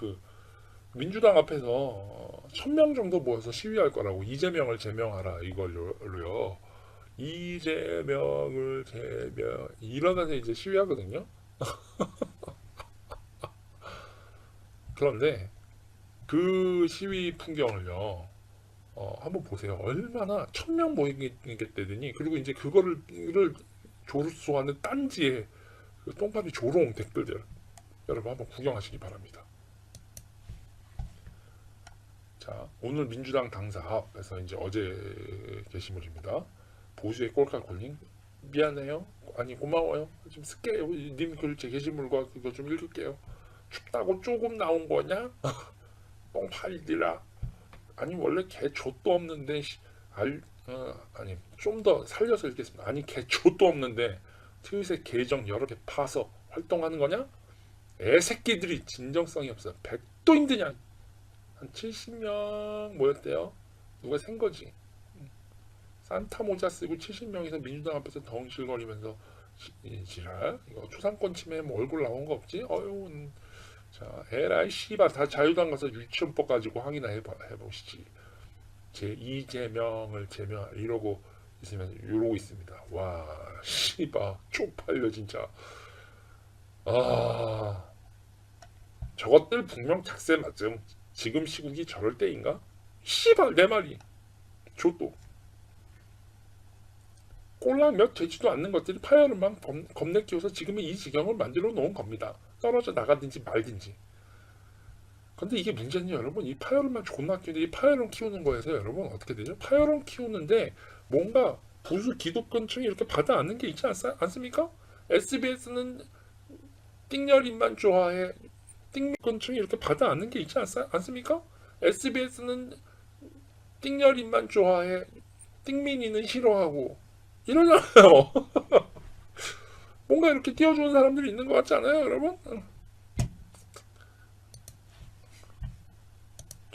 그 민주당 앞에서 어, 천명 정도 모여서 시위할 거라고 이재명을 제명하라 이걸로요. 이재명을 제명 이러면서 이제 시위하거든요. 그런데 그 시위 풍경을요. 어, 한번 보세요. 얼마나 천명 모이겠다더니 그리고 이제 그거를 를 조수하는 딴지의 그 똥파리 조롱 댓글들 여러분 한번 구경하시기 바랍니다. 자, 오늘 민주당 당사에서 이제 어제 게시물입니다. 보수의 꼴깍 콜링 미안해요. 아니 고마워요. 좀 쓸게요. 님글 제 게시물과 그거 좀 읽을게요. 춥다고 조금 나온 거냐? 똥파리들아. 아니 원래 개 좆도 없는데 씨, 알 어, 아니 좀 더 살려서 읽겠습니다. 아니 개 좆도 없는데 트윗에 계정 여러 개 파서 활동하는 거냐? 애새끼들이 진정성이 없어. 백도 힘드냐? 한 70명 모였대요. 누가 센 거지? 산타 모자 쓰고 70명이서 민주당 앞에서 덩실거리면서 지- 이 지랄 이거 초상권 침해 뭐 얼굴 나온 거 없지? 어휴 음. 자 에라이 씨발 다 자유당 가서 유치원법 가지고 확인나 해봐, 해보시지 제 이재명을 제명 이러고 있으면 이러고 있습니다 와 씨발 쪽팔려 진짜 아 저것들 분명 작세 맞음 지금 시국이 저럴 때인가? 씨발 내 말이 저도 꼴랑 몇 되지도 않는 것들이 파열음만 겁- 겁내 키워서 지금의 이 지경을 만들어 놓은 겁니다. 떨어져 나가든지 말든지. 근데 이게 문제는 여러분 이 파열음만 존나 키우는데 이 파열음 키우는 거에서 여러분 어떻게 되죠? 파열음 키우는데 뭔가 부수 기독권층이 이렇게 받아 안는 게 있지 않, 않습니까? SBS는 띵열인만 좋아해 띵권층이 이렇게 받아 안는 게 있지 않, 않습니까? SBS는 띵열인만 좋아해 띵민이는 싫어하고 이러잖아요. 뭔가 이렇게 띄워주는 사람들이 있는 것 같지 않아요, 여러분?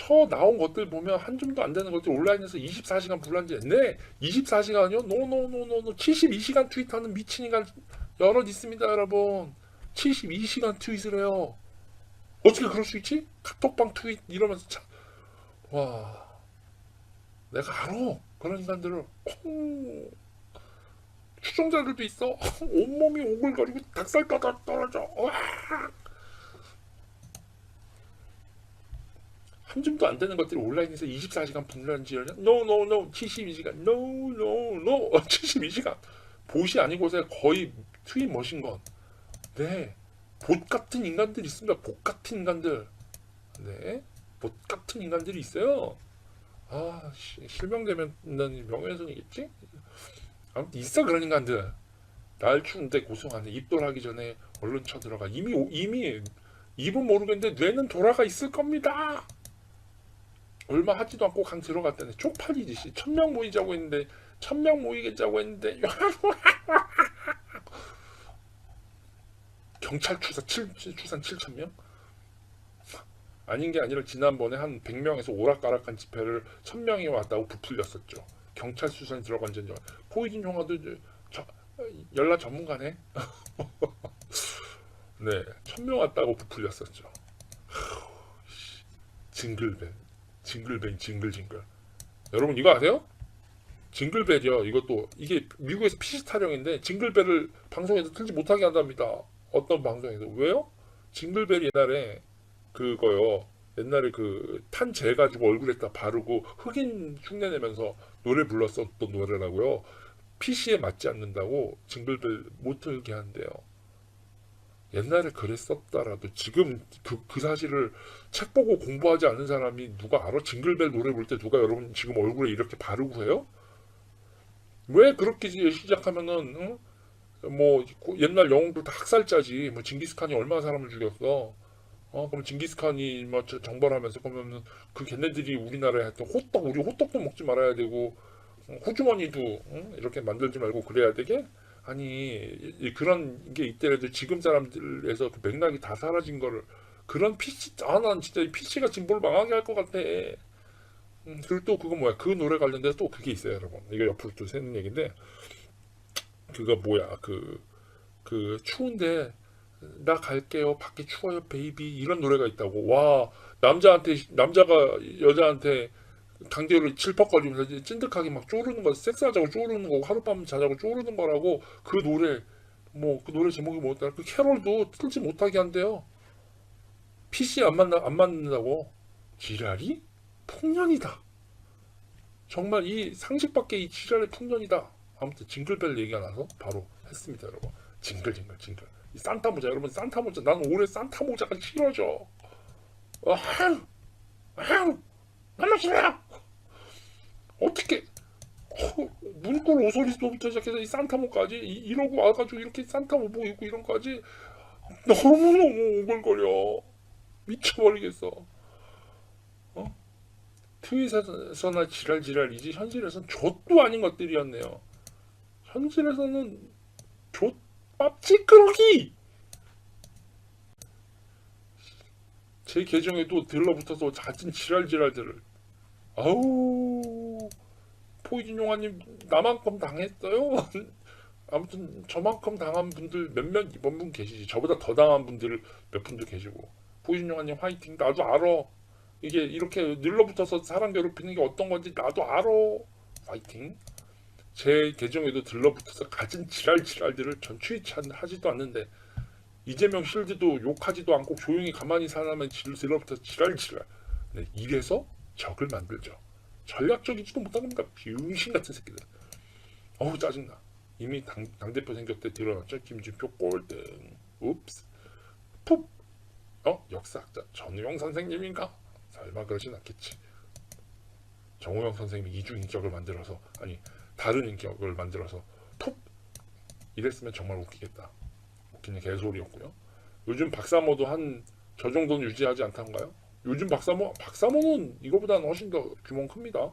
저 나온 것들 보면 한 줌도 안 되는 것들 온라인에서 24시간 불난지 네 24시간이요? 노노노노노 72시간 트윗하는 미친 인간 여럿 있습니다 여러분 72시간 트윗을 해요 어떻게 그럴 수 있지? 카톡방 트윗 이러면서 참, 와 내가 알아. 그런 인간들을. 콩. 추종자들도 있어. 온몸이 오글거리고 닭살 떠 떨어져. 와. 한 줌도 안 되는 것들이 온라인에서 24시간 분란지를 노노노 72시간. 노노노 72시간. 보시 아니고서 거의 트윗 머신건. 네 봇 같은 인간들이 있습니다. 봇 같은 인간들. 네 봇 같은 인간들이 있어요. 아 씨, 실명되면 난 명예훼손이겠지? 아무튼 있어 그런 인간들. 날 추운데 고소하네. 입돌하기 전에 얼른 쳐들어가. 이미 오- 이미 입은 모르겠는데 뇌는 돌아가 있을 겁니다. 얼마 하지도 않고 강 들어갔다네. 쪽팔리지 씨 천명 모이자고 했는데 천명 모이겠자고 했는데 경찰 추산 7, 추산 7천 명? 아닌 게 아니라 지난번에 한 100명에서 오락가락한 집회를 1000명이 왔다고 부풀렸었죠. 경찰 수산이 들어간 지 이제 저- 연락 전문가네? 네 1000명 왔다고 부풀렸었죠. 징글벨 징글벨 징글징글. 여러분 이거 아세요? 징글벨이요. 이것도 이게 미국에서 PC 타령인데 징글벨을 방송에서 틀지 못하게 한답니다 어떤 방송에서 왜요? 징글벨이 옛날에 그거요 옛날에 그 탄재 가지고 얼굴에다 바르고 흑인 흉내내면서 노래 불렀었던 노래라고요 PC에 맞지 않는다고 징글벨 못 틀게 한대요 옛날에 그랬었다라도 지금 그, 그 사실을 책 보고 공부하지 않는 사람이 누가 알아? 징글벨 노래 부를 때 누가 여러분 지금 얼굴에 이렇게 바르고 해요? 왜 그렇게 시작하면은 응? 뭐 옛날 영웅들 다 학살자지. 뭐 징기스칸이 얼마나 사람을 죽였어. 어 그럼 징기스칸이 뭐 저- 정벌하면서 그러면 그 걔네들이 우리나라에 했던 호떡 우리 호떡도 먹지 말아야 되고 어, 호주머니도 응? 이렇게 만들지 말고 그래야 되게? 아니 그런 게 있더라도 지금 사람들에서 그 맥락이 다 사라진 거를 그런 PC 아난 진짜 이 PC가 진보를 망하게 할 것 같아. 음, 그리고 또 그거 뭐야? 그 노래 관련돼서 또 그게 있어요 여러분. 이거 옆으로 또 새는 얘기인데 그거 뭐야 그그 추운데 나 갈게요. 밖에 추워요, 베이비. 이런 노래가 있다고. 와, 남자한테 남자가 여자한테 강제로 칠퍽거리면서 이제 찐득하게 막 쪼르는 거, 섹스하자고 쪼르는 거고 하룻밤 자자고 쪼르는 거라고 그 노래 뭐 그 노래 제목이 뭐였더라? 그 캐롤도 틀지 못하게 한대요. PC 안 맞나 안 맞는다고. 지랄이 풍년이다. 정말 이 상식 밖의 이 지랄의 풍년이다. 아무튼 징글벨 얘기가 나서 바로 했습니다, 여러분. 징글 징글 징글. 이 산타 모자 여러분 산타 모자 나는 올해 산타 모자가 싫어져. 아휴 너무 싫어. 어떻게 어, 문골 오소리부터 시작해서 이 산타 모까지 이- 이러고 와가지고 이렇게 산타 모복 입고 이런 거지 너무 너무 오글거려 미쳐버리겠어. 어? 트윗에서나 지랄지랄이지 현실에서는 좆도 아닌 것들이었네요. 현실에서는 좆밥 찌끄러기! 제 계정에도 들러붙어서 잦은 지랄지랄들을. 아우 포이즌 용화님 나만큼 당했어요? 아무튼 저만큼 당한 분들 몇몇 이번 분 계시지. 저보다 더 당한 분들 몇 분도 계시고. 포이즌 용화님 화이팅. 나도 알아. 이게 이렇게 늘러붙어서 사람 괴롭히는 게 어떤 건지 나도 알아. 화이팅 제 계정에도 들러붙어서 가진 지랄 지랄들을 전 추이하지도 않는데 이재명 실드도 욕하지도 않고 조용히 가만히 사람은 들러붙어서 지랄 지랄. 네, 이래서 적을 만들죠. 전략적이지도 못한 겁니다. 비응신 같은 새끼들. 어우 짜증나. 이미 당, 당대표 생겼 때 드러났죠. 김진표 꼴등. 읍스. 푹. 어? 역사학자. 전우영 선생님인가? 설마 그러진 않겠지 정우영 선생님이 이중 인격을 만들어서 아니 다른 인격을 만들어서 푹 이랬으면 정말 웃기겠다. 웃기는 개소리였고요. 요즘 박사모도 한 저 정도는 유지하지 않던가요? 요즘 박사모 박사모는 이거보다는 훨씬 더 규모는 큽니다.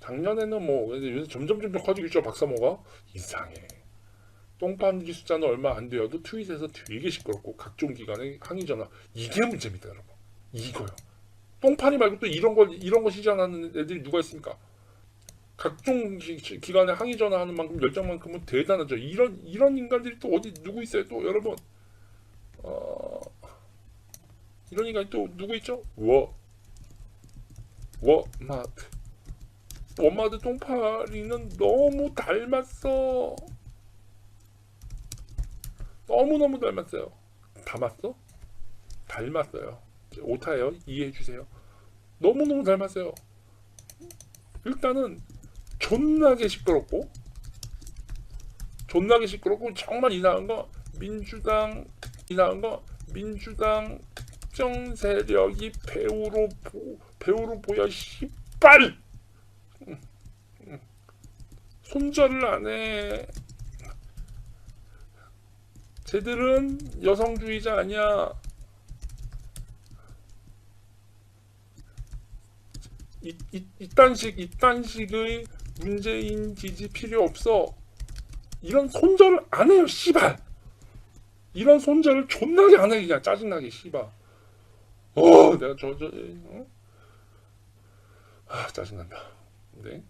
작년에는 뭐 요새 점점 점점 커지고 있죠 박사모가? 이상해. 똥판지 숫자는 얼마 안 되어도 트윗에서 되게 시끄럽고 각종 기관의 항의 전화. 이게 문제입니다 여러분. 이거요 똥판이 말고 또 이런 걸 이런 거 시전하는 애들이 누가 있습니까 각종 기, 기관에 항의 전화하는 만큼 열정만큼은 대단하죠 이런 이런 인간들이 또 어디 누구 있어요 또 여러분 어 이런 인간이 또 누구 있죠 워 워마트 워마드 똥파리는 너무 닮았어. 너무너무 닮았어요. 닮았어? 닮았어요. 오타예요. 이해해 주세요. 너무너무 닮았어요. 일단은 존나게 시끄럽고 존나게 시끄럽고 정말 이상한 거 민주당 이상한 거 민주당 특정 세력이 배우로 보, 배우로 보여 씨발 손절을 안 해. 쟤들은 여성주의자 아니야. 이, 이, 이딴식, 이딴식의 문재인 지지 필요 없어. 이런 손절을 안 해요, 씨발. 이런 손절을 존나게 안 해, 그냥 짜증나게, 씨발. 어, 내가 저, 저, 어? 아, 짜증난다. 네.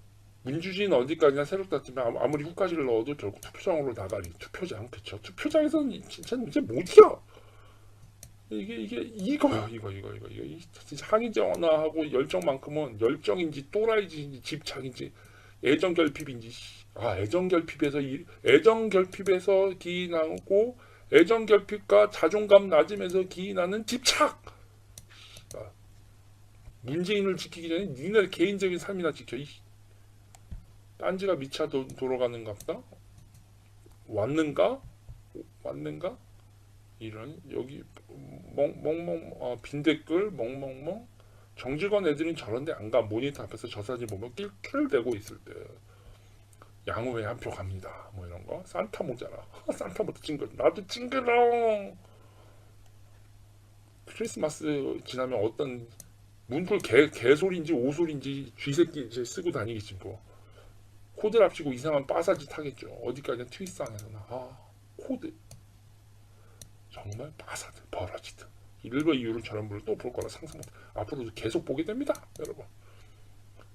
민주주의는 어디까지나 새롭다지만 아무- 아무리 후까지를 넣어도 결국 투표장으로 나가리 투표장 그쵸 투표장에서는 이- 진짜 이제 못 이겨 이게 이게 이거요 이거 이거 이거 이거 이 진짜 항의 전화하고 열정만큼은 열정인지 또라이인지 집착인지 애정 결핍인지 씨. 아 애정 결핍에서 이 애정 결핍에서 기인하고 애정 결핍과 자존감 낮음에서 기인하는 집착 아, 문재인을 지키기 전에 니네 개인적인 삶이나 지켜 이 딴지가 미차 도, 돌아가는 갑다? 왔는가? 왔는가? 이런 여기 멍멍멍 어, 빈 댓글 멍멍멍. 정직원 애들은 저런데 안 가. 모니터 앞에서 저 사진 보면 낄낄대고 있을 때. 양호에 한표 갑니다. 뭐 이런 거. 산타 모자라. 산타 모자 찡글. 나도 찡글렁. 크리스마스 지나면 어떤 문풀 개 개소리인지 오소리인지 쥐새끼 이제 쓰고 다니겠지 뭐 코드를 합치고 이상한 빠사지 타겠죠. 어디까지나 트윗상에서나. 아 코드 정말 빠사들 버러지들 일부 이유로 저런 분을 또 볼 거라 상상 못 앞으로도 계속 보게 됩니다, 여러분.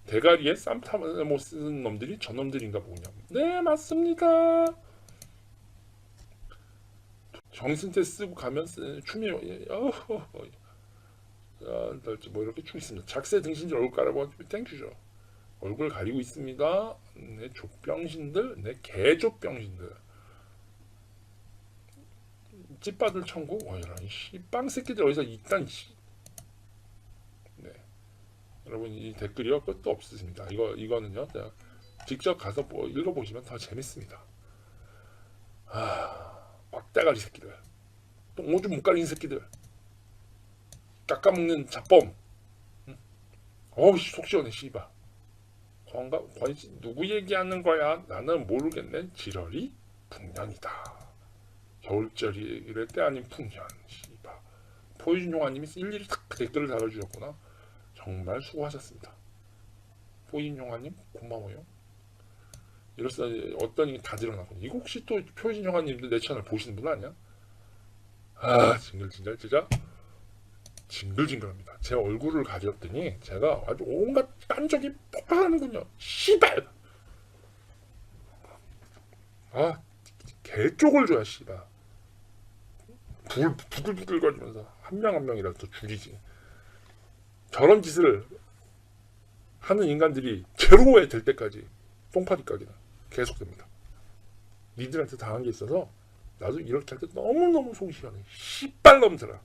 대가리에 쌈타 못 쓰는 놈들이 저놈들인가 보군요. 네 맞습니다. 정신태 쓰고 가면 쓰, 춤이 어허허 아, 날짜 뭐 이렇게 춤 있습니다. 작세 등신들 얼굴 깔아보면 땡큐죠. 얼굴 가리고 있습니다. 네 족병신들, 네 개족병신들. 찌빠들 천국, 와 이런 씨빵 새끼들 어디서 이딴 씨. 네, 여러분 이 댓글이요 끝도 없습니다. 이거 이거는요, 그냥 직접 가서 뭐 읽어보시면 더 재밌습니다. 아, 빡대가리 새끼들, 똥오줌 못 가리는 새끼들, 깎아먹는 잡범. 응? 어우 씨, 속 시원해 씨발. 관가 관심 누구 얘기하는 거야? 나는 모르겠네. 지랄이 풍년이다. 겨울철이 이럴 때 아닌 풍년. 씨발. 포유진 용화님이 일일이 탁 댓글을 달아주셨구나. 정말 수고하셨습니다. 포유진 용화님 고마워요. 이럴수 어떤 이게 다 드러나고 이거 혹시 또 표진 영화님도 내 채널 보시는 분 아니야? 아 징글징글 진짜 징글징글합니다. 제 얼굴을 가렸더니 제가 아주 온갖 깐적이 폭발하는군요. 씨발. 아 개쪽을 줘야 씨발. 불 부글부글 거리면서 한 명 한 명이라도 죽이지. 저런 짓을 하는 인간들이 제로에 될 때까지 똥파리 까기는 계속됩니다. 니들한테 당한 게 있어서 나도 이렇게 할 때 너무너무 속이 시원해. 씨발 놈들아.